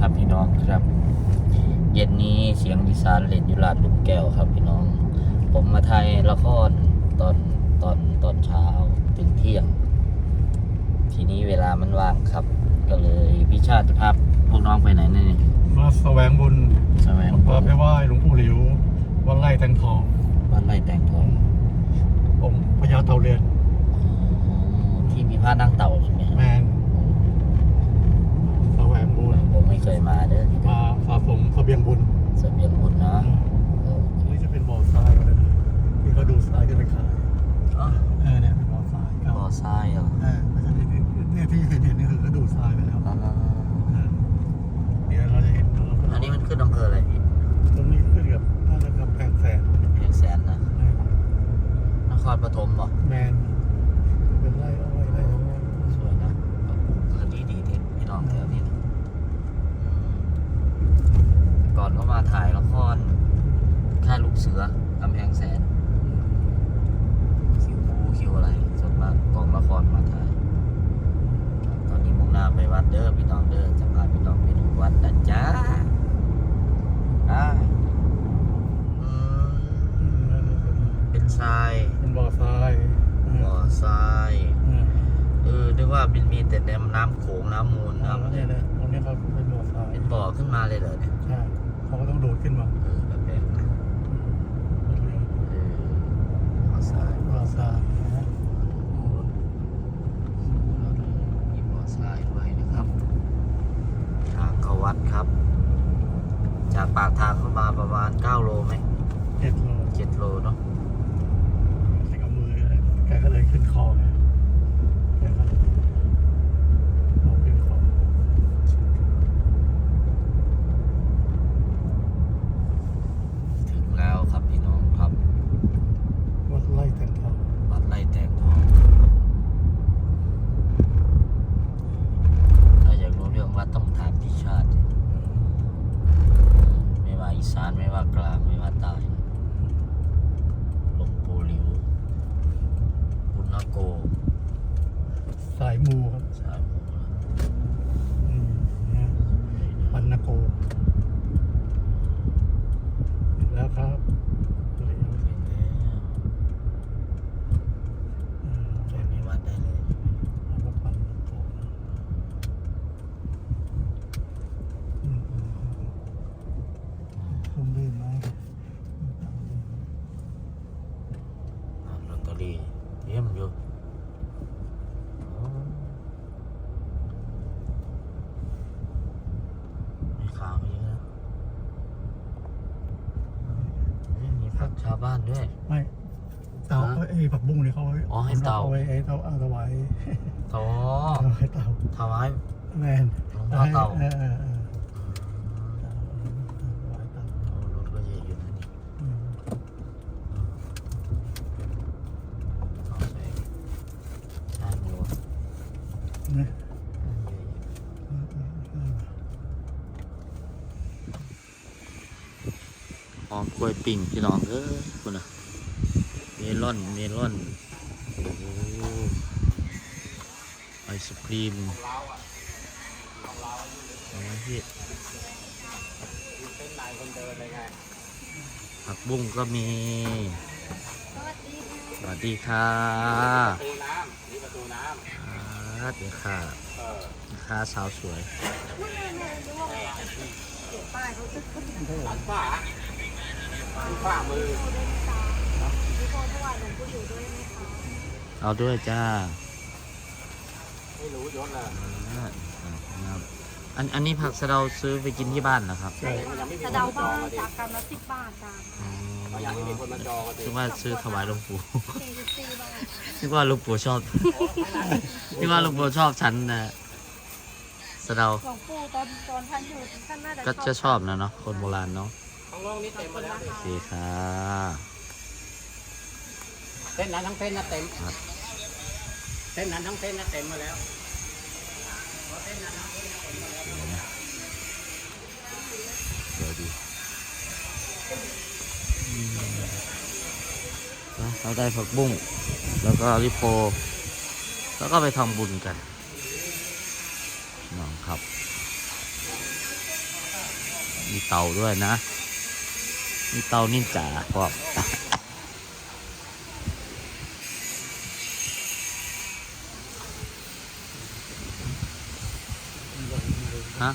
ครับพี่น้องครับ เย็นนี้เสียงดิสานเล่นอยู่ลาดหลุมแก้วครับพี่น้อง ผมมาถ่ายละครตอนตอนตอนเช้าถึงเที่ยง ทีนี้เวลามันว่างครับ ก็เลยพิชาติภาพพวกน้องไปไหนเนี่ยมาแสวงบุญแสวงมาไปไหว้หลวงปู่หลิววัดไร่แตงทองบ้านไร่แตงทององค์พญาเต่าเรือนอ๋อที่มีผ้านั่งเต่าใช่ไหมครับ แมนแสวงบุญ ผมไม่เคยมาเด้อ มาสะสมเสบียงบุญ เสบียงบุญเนาะเออ นี่จะเป็นบ่อทรายก็ได้นะที่เขาดูทรายกันไปขาย อ๋อ เออเนี่ยเป็นบ่อทรายเก่า บ่อทรายเหรอ เออไม่ใช่ที่เนี่ยที่เห็นเห็นนี่คือเขาดูทรายไปแล้ว อ๋อ เออเดี๋ยวเราจะเห็นเรา อันนี้มันขึ้นอำเภออะไรพี่ ตรงนี้ขึ้นกับน่าจะกำแพงแสน เพียงแสนนะ เออน ครปฐมเหรอ แมนเป็นไร่อ้อยไร่อ้อย สวยนะเออดีดีที่พี่น้องแถวนี้นะอืมก่อนก็มาถ่ายละครค่ายลูกเสือกำแพงแสน คิวบูคิวอะไรส่วนมากกองละครมาถ่าย ตอนนี้มุ่งหน้าไปวัดเด้อพี่น้องเด้อจะพาพี่น้องไปดูวัดนะจ๊ะอ่าอืม อืมนั่นน่ะเป็น เป็นทราย เป็นบ่อทรายเออ บ่อทราย เออ เออนึกว่ามันมีแต่น้ำน้ำโขงน้ำมูล แล้ว น้ำ เนี่ยนะตรงนี้เขาเป็นบ่อทรายเป็นบ่อขึ้นมาเลยเหรอเนี่ยใช่เขาก็ต้องดูดขึ้นมาเออแบบแบบนะเออบ่อทรายบ่อทรายนะ มีบ่อทรายด้วยนะครับ ทางเข้าวัดครับ จากปากทางเข้ามาประมาณ 9 โลไหม เจ็ดโล 7โลเนาะ ใช้กับมือแกก็เลยขึ้นคอไงแกก็เลยเอาขึ้นคอ ถึงแล้วครับพี่น้องครับ วัดไร่แตงทอง วัดไร่แตงทองถ้าอยากรู้เรื่องวัดต้องถามพี่ชาติ ไม่ว่า อีสานไม่ว่ากลางไม่ว่าใต้หลวงปู่หลิวบุญโก สายมูครับ สายหมูนะ อืมนะปันนโกเสร็จแล้วครับเสร็จแล้ว เห็นแล้ว อืม ไปมีวัดได้เลย แล้วก็ปันนโกนะอืมอืมอืมร่มรื่นไหม อ่าลอตเตอรี่เยี่ยมอยู่อ๋อมีข่าวมาเยอะนะเฮ้ยมีผักชาว บ้านด้วย ไม่เตาฮะไอ้ผักบุ้งเนี่ยเขาไว้อ๋อให้เตาเอาไว้ไอ้เตาเอาถวายโอ้เอาให้เตาถวายแมนหลวงพ่อเตาเออเออเออถวายเตา โอ้รถก็เยอะอยู่นะนี่ อืม เอาใส่ชามอยู่ นะ อืม เออเออเออ ห อมกล้วยปิ่งพี่น้องเอ้ยคุณนะเมลอนเมลอนโอ้ไอศครีมอาไหมพี่ผักบุ้งก็มีสวัสดีค่ะประตูน้ำนี่ประตูน้สวัสดีค่ะค่าสาวสวยด้าเขาจะขึ้นขวา ด้านขวามือเอาด้วยจ้าไม่รู้ยศเลยอ่าครับอันอันนี้ผักสะเดาซื้อไปกินที่บ้านนะครับใช่มันยังไม่มีสะคนเดามาจอบ้างงอะดิจากกรัมละสิบบาทจ้าอ๋อมันยังไม่มีคนมาจองอะดิคิดว่าซื้อถวายหลวงปู่ สี่สิบสี่บาทคิดว่าหลวงปู่ชอบคิดว่าหลวงปู่ชอบฉันนะสะเดาหลวงปู่ตอนตอนท่านอยู่ท่านน่าจะก็จะชอบนะเนาะคนโบราณเนาะ ข้างล่างนี่เต็มหมดแล้วโอเคค่ะเส้นนั้นทั้งเส้นน่ะเต็มครับเส้นนั้นทั้งเส้นน่ะเต็มมาแล้วเดี๋ยวดีอืมเราได้ผักบุ้งแล้วก็ริโพแล้วก็ไปทำบุญกันน้องครับ มีเตาด้วยนะ มีเตานิ่จ๋าพร้อมฮะ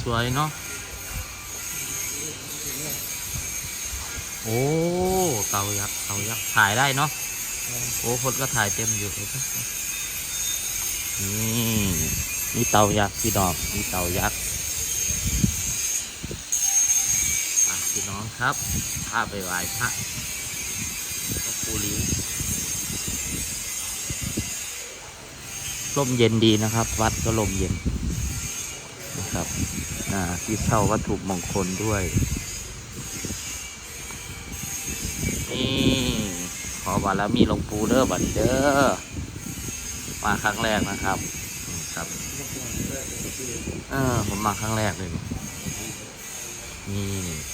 สวยเนาะโอ้เตายักษ์เตายักษ์ถ่ายได้เนาะโอ้คนก็ถ่ายเต็มอยู่เลยนี่นี่เตายักษ์พี่น้องนี่เตายักษ์อะ พี่น้องครับพาไปไหว้พระพระปูริ้วลมเย็นดีนะครับ วัดก็ลมเย็นนะครับอ่าที่เช่าวัตถุมงคลด้วย นี่ ขอบารมีหลวงปู่เด้อบัดเด้อมาครั้งแรกนะครับครับเออผมมาครั้งแรกเลยนี่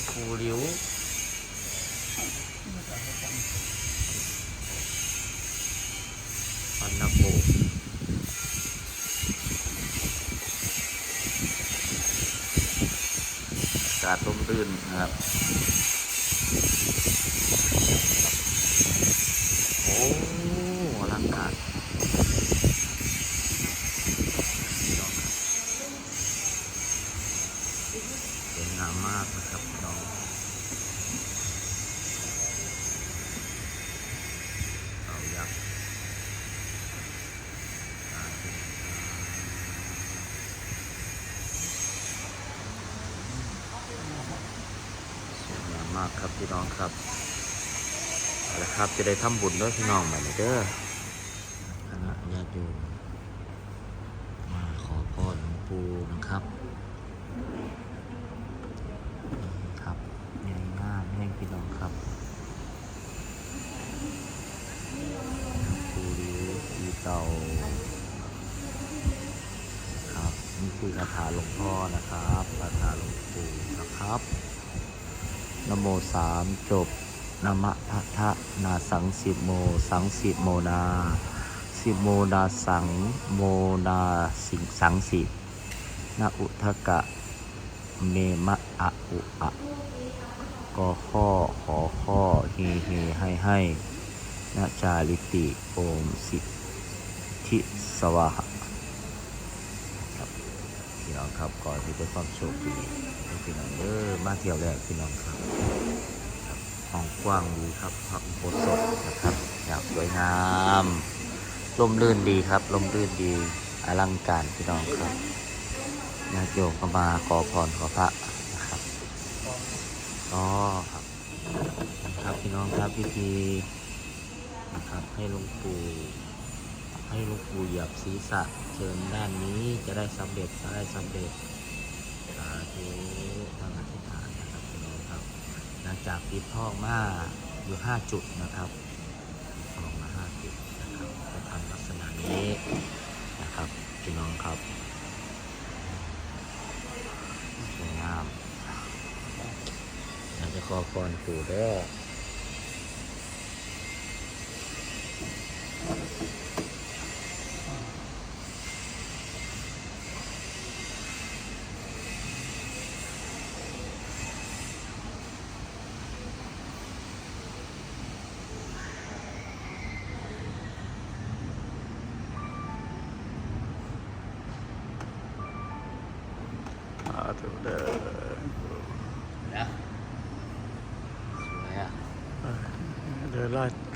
นี่หลวงปู่หลิวปันนโปอากาศร่มรื่นนะครับ โอ้อลังการพี่น้องครับสวยงามมากนะครับพี่น้องเต่ายักษ์ตาเป็นสวยงามมากครับ พี่น้องครับเอาละครับจะได้ทำบุญด้วยพี่น้องมาเลยเด้อคณะญาติโยมมาขอพรหลวงปู่นะครับครับใหญ่งามแห่งพี่น้องครับหลวงปู่ริ้วอีเตาครับนี่คือคาถาหลวงพ่อนะครับคาถาหลวงปู่นะครับ นโมสามจบนมะพะทะนาสังสิโม สังสิโมนา สิโมนาสังโมนาสิงสังสินาอุทกะ เมมะอะอุอะกอข้อขอข้อเฮเฮให้ให้นาจาริติโอมสิทิสวะหะ พี่น้องครับก่อนที่จะความโชคดีพี่น้องเออมาเที่ยวแรกพี่น้องครับห้องกว้างดีครับพระอุโบสถนะครับอยางสวยงามลมลื่นดีครับลมลื่นดีอลังการพี่น้องครับญาติโยมก็มาขอพรขอพระนะครับก็ครับครับพี่น้องครับพิธีนะครับให้หลวงปู่ ให้ลวงปู่เหยียบศีรษะเชิญด้านนี้จะได้สำเร็จจะได้สำเร็จสาธุทางอธิษฐานนะครับพี่น้องครับ หลังจากปิดทองมาอยู่ห้าจุดนะครับปิดทองมาห้าจุดนะครับจะทำลักษณะนี้นะครับพี่น้องครับสวยงามอยากจะขอพรปู่เด้อ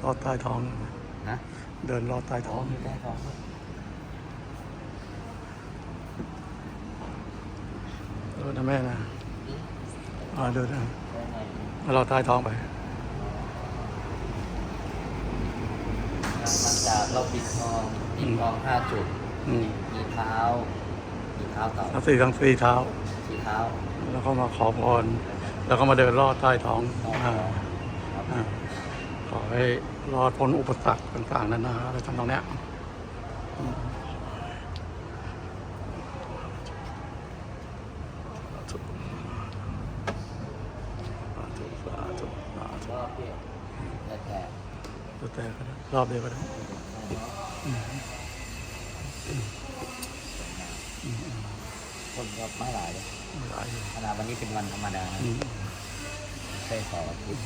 ล่ลอดใต้ท้องนะเดินลอดใต้ท้องมีได้ทองด้วยเดินนะแม่นะอ่าเดินนะได้ไงลอดใต้ท้องไปหลังจากเราปิดทองปิดทองห้าจุด อืมมีเท้า มีเท้าเต่าทั้งสี่ทั้งสี่เท้า สีเท้าแล้วก็มาขอพร แล้วก็มาเดินลอดใต้ท้องต่ออ่าครับอ่าข อให้รอดพ้นอุปสรรคต่างๆนานาอะไรทำนองเนี้ยอืมสาธุสาธุสาธุสาธุรอบเดียวแต่แต่แล้วแต่ก็ได้รอบเดียวก็ได้อืมอืมอืมคนก็ไม่หลายเลยหลายอยู่ขนาดวันนี้เป็นวันธรรมดานะอืมไม่ใช่เสาร์อาทิตย์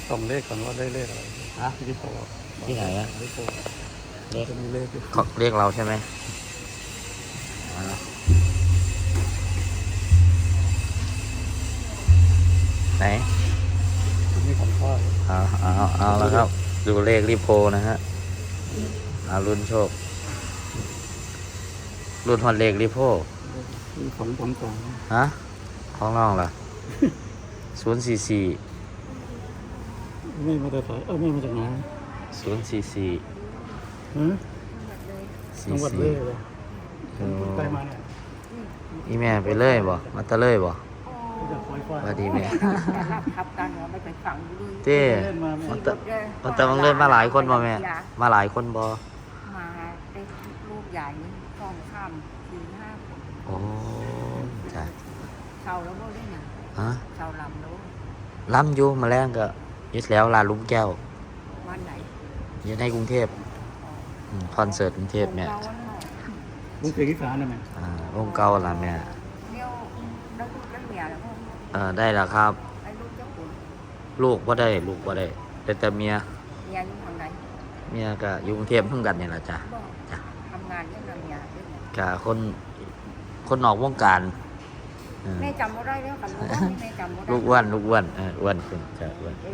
ไป ส่องเลขก่อนว่าได้เลขอะไรฮะที่โพที่ไหนอะที่โพเลขจะมีเลขอยู่เขาเรียกเราใช่ไหมอ่าไหนนี่ของพ่อเอาเอาเอาแล้วครับ ดูเลขรีโพนะฮะเอารุ่นโชค รุ่นฮอนเลขรีโพมีของของสองฮะของน้องล่ะ ศูนย์สี่สี่ ไม่มาแต่สายเออไม่มาจากไหนศูนย์สี่สี่ฮะสี่จังหวัดสี่เลยเหรอโอ้ใกล้มาเนี่ยอีแม่ไปเลยบ่มาตะเลยบ่จากไฟฟ้าสวัสดีแม่รับขับกันเหรอไม่ไปฝังอยู่ด้วยเต้เล่นมาแม่มันตะมันตะบังเล่นมาหลายคนบ่แม่ มาหลายคนบ่ มาได้ลูกใหญ่สองข้ามสี่ห้าคนโอ้จ้ะเช่าแล้วก็ได้ไงฮะเช่าลำแล้วล้ำอยู่มาแรงก็ ยึดแล้วลานลุงแก้ววันไหนอยู่ในกรุงเทพอืมคอนเสิร์ตกรุงเทพเนี่ยวันหน่อยลุงเสียงอีสานนะแม่อ่าวงเก่าล่ะแม่เดี๋ยวได้ลูกได้เมียแล้วก็เออได้แล้วครับ ไอ้ลูกเจ้าขุนลูกบ่ได้ ลูกบ่ได้ แต่แต่เมีย เมียอยู่ทางไหนเมียก็อยู่กรุงเทพเพิ่งกันนี่ล่ะจ้ะบอกจ้ะทำงานยังไงเมียด้วยไงก็คนคนนอกวงการเออ แม่จำไม่ได้แล้วกันลูกว่าแม่จำไม่ได้ลูกอ้วนลูกอ้วนเอออ้วนขึ้นจ้ะอ้วน เ